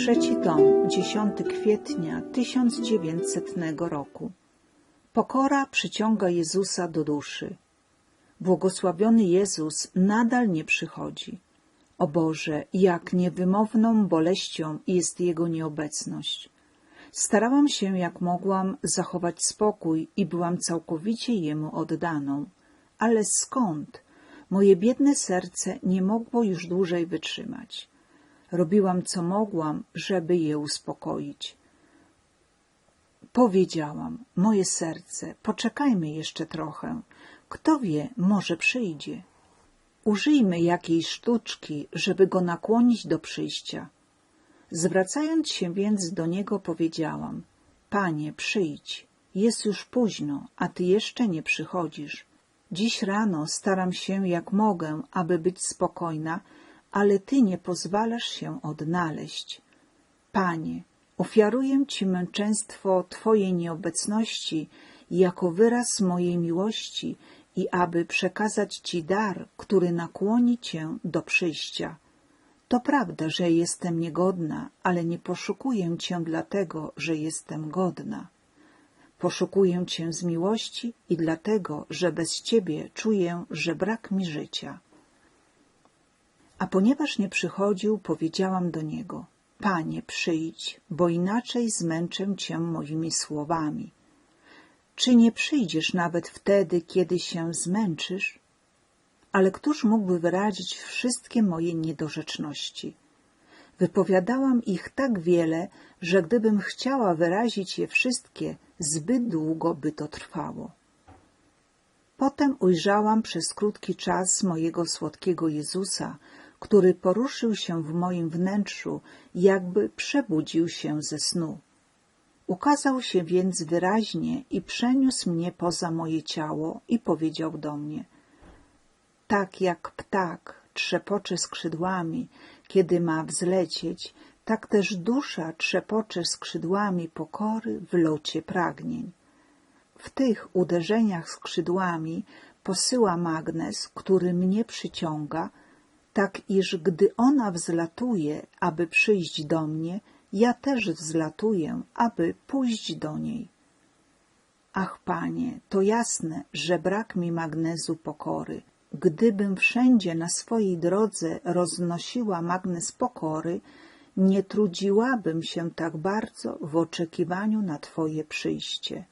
Trzeci tom, 10 kwietnia 1900 roku. Pokora przyciąga Jezusa do duszy. Błogosławiony Jezus nadal nie przychodzi. O Boże, jak niewymowną boleścią jest Jego nieobecność. Starałam się jak mogłam zachować spokój i byłam całkowicie Jemu oddaną. Ale skąd? Moje biedne serce nie mogło już dłużej wytrzymać. Robiłam co mogłam, żeby je uspokoić. Powiedziałam, moje serce, poczekajmy jeszcze trochę. Kto wie, może przyjdzie. Użyjmy jakiejś sztuczki, żeby go nakłonić do przyjścia. Zwracając się więc do niego, powiedziałam: Panie, przyjdź. Jest już późno, a ty jeszcze nie przychodzisz. Dziś rano staram się jak mogę, aby być spokojna, ale ty nie pozwalasz się odnaleźć. Panie, ofiaruję ci męczeństwo twojej nieobecności jako wyraz mojej miłości i aby przekazać ci dar, który nakłoni cię do przyjścia. To prawda, że jestem niegodna, ale nie poszukuję cię dlatego, że jestem godna. Poszukuję cię z miłości i dlatego, że bez ciebie czuję, że brak mi życia. A ponieważ nie przychodził, powiedziałam do niego: Panie, przyjdź, bo inaczej zmęczę cię moimi słowami. Czy nie przyjdziesz nawet wtedy, kiedy się zmęczysz? Ale któż mógłby wyrazić wszystkie moje niedorzeczności? Wypowiadałam ich tak wiele, że gdybym chciała wyrazić je wszystkie, zbyt długo by to trwało. Potem ujrzałam przez krótki czas mojego słodkiego Jezusa, który poruszył się w moim wnętrzu, jakby przebudził się ze snu. Ukazał się więc wyraźnie i przeniósł mnie poza moje ciało i powiedział do mnie — tak jak ptak trzepocze skrzydłami, kiedy ma wzlecieć, tak też dusza trzepocze skrzydłami pokory w locie pragnień. W tych uderzeniach skrzydłami posyła magnes, który mnie przyciąga, tak iż gdy ona wzlatuje, aby przyjść do mnie, ja też wzlatuję, aby pójść do niej. Ach, panie, to jasne, że brak mi magnezu pokory. Gdybym wszędzie na swojej drodze roznosiła magnes pokory, nie trudziłabym się tak bardzo w oczekiwaniu na Twoje przyjście.